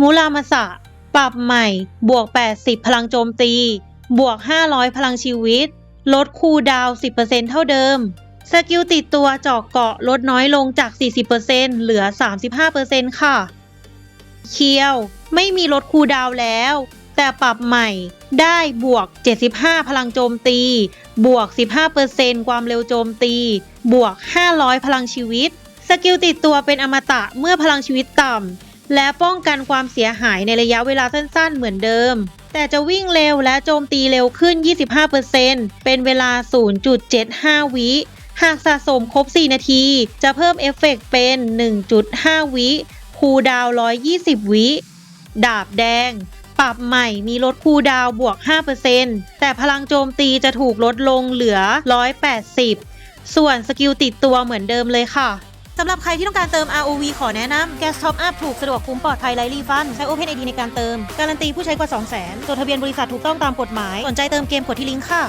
มูรามาสะ ปรับใหม่ บวก 80 พลังโจมตี บวก 500 พลังชีวิต ลดคูดาวน์10%เท่าเดิม สกิลติดตัวเจาะเกาะลดน้อยลงจาก 40%เหลือ 35%ค่ะ เคียว ไม่มีลดคูดาวแล้ว แต่ปรับใหม่ได้บวก 75 พลังโจมตี บวก 15%ความเร็วโจมตี บวก 500 พลังชีวิต สกิลติดตัวเป็นอมตะเมื่อพลังชีวิตต่ำ และป้องกันความเสียหายในระยะเวลาสั้นๆ เหมือนเดิม แต่จะวิ่งเร็วและโจมตีเร็วขึ้น 25%เป็นเวลา 0.75 วิ หากสะสมครบ 4 นาที จะเพิ่มเอฟเฟกต์เป็น 1.5 วิคูดาว 120 วิ ดาบแดง ปรับใหม่มีลดคูดาวบวก 5%แต่พลังโจมตีจะถูกลดลงเหลือ 180 ส่วนสกิลติดตัวเหมือนเดิมเลยค่ะ สำหรับใครที่ต้องการเติม ROV ขอแนะนำ Gas Top Up ถูกสะดวกคุ้มปลอดภัยไร้รีฟัน ใช้ Open ID ในการเติม การันตีผู้ใช้กว่า 200,000จดทะเบียนบริษัทถูกต้องตามกฎหมาย สนใจเติมเกมกดที่ลิงก์ค่ะ